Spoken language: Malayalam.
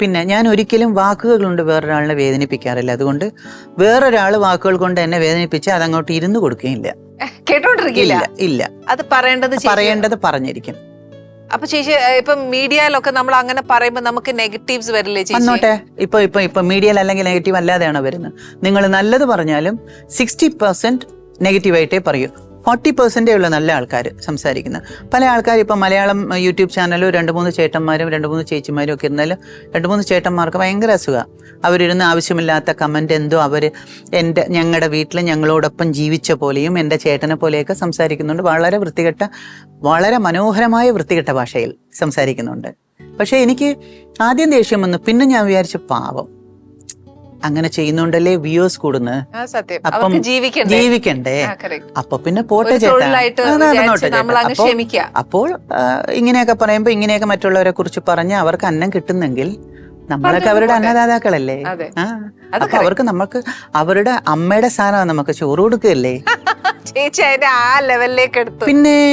പിന്നെ ഞാൻ ഒരിക്കലും വാക്കുകൾ കൊണ്ട് വേറൊരാളിനെ വേദനിപ്പിക്കാറില്ല. അതുകൊണ്ട് വേറൊരാൾ വാക്കുകൾ കൊണ്ട് എന്നെ വേദനിപ്പിച്ച് അതങ്ങോട്ട് ഇരുന്ന് കൊടുക്കുകയില്ല. കേട്ടോണ്ടിരിക്കില്ല ഇല്ല അത് പറയേണ്ടത് പറയേണ്ടത് പറഞ്ഞിരിക്കും. അപ്പൊ ചേച്ചി ഇപ്പൊ മീഡിയയിലൊക്കെ നമ്മൾ അങ്ങനെ പറയുമ്പോൾ നമുക്ക് നെഗറ്റീവ്സ് വരില്ലേ ചേച്ചി? വന്നോട്ടെ. ഇപ്പൊ ഇപ്പൊ ഇപ്പൊ മീഡിയയിൽ അല്ലെങ്കിൽ നെഗറ്റീവ് അല്ലാതെയാണ് വരുന്നത്? നിങ്ങൾ നല്ലത് പറഞ്ഞാലും സിക്സ്റ്റി പെർസെന്റ് നെഗറ്റീവായിട്ടേ പറയൂ. ഫോർട്ടി പെർസെന്റേ ഉള്ള നല്ല ആൾക്കാർ സംസാരിക്കുന്നത് പല ആൾക്കാർ ഇപ്പം മലയാളം യൂട്യൂബ് ചാനലും രണ്ട് മൂന്ന് ചേട്ടന്മാരും രണ്ട് മൂന്ന് ചേച്ചിമാരും ഒക്കെ ഇരുന്നാലും രണ്ട് മൂന്ന് ചേട്ടന്മാർക്ക് ഭയങ്കര അസുഖമാണ് അവരിരുന്ന് ആവശ്യമില്ലാത്ത കമന്റ് എന്തോ അവർ എന്റെ ഞങ്ങളുടെ വീട്ടിൽ ഞങ്ങളോടൊപ്പം ജീവിച്ച പോലെയും എന്റെ ചേട്ടനെ പോലെയൊക്കെ സംസാരിക്കുന്നുണ്ട്. വളരെ വൃത്തികെട്ട വളരെ മനോഹരമായ വൃത്തികെട്ട ഭാഷയിൽ സംസാരിക്കുന്നുണ്ട്. പക്ഷേ എനിക്ക് ആദ്യം ദേഷ്യം വന്നു. പിന്നെ ഞാൻ വിചാരിച്ചു പാവം. അങ്ങനെ ചെയ്യുന്നുണ്ടല്ലേ വ്യൂസ് കൂടുന്നത്? സത്യം. അപ്പം ജീവിക്കണ്ടേ? ജീവിക്കണ്ടേ. അപ്പൊ പിന്നെ പോട്ടെ ചേട്ടാ. അപ്പോൾ- ഇങ്ങനെയൊക്കെ പറയുമ്പോ ഇങ്ങനെയൊക്കെ മറ്റുള്ളവരെ കുറിച്ച് പറഞ്ഞ് അവർക്ക് അന്നം കിട്ടുന്നെങ്കിൽ നമ്മളൊക്കെ അവരുടെ. അന്നദാതാക്കളല്ലേ? അപ്പൊ അവർക്ക് നമുക്ക് അവരുടെ അമ്മയുടെ സ്ഥാനം നമുക്ക് ചോറ് കൊടുക്കുകയല്ലേ? ചേച്ചി ആ ലെവലിലേക്ക് എടുത്തു. പിന്നെ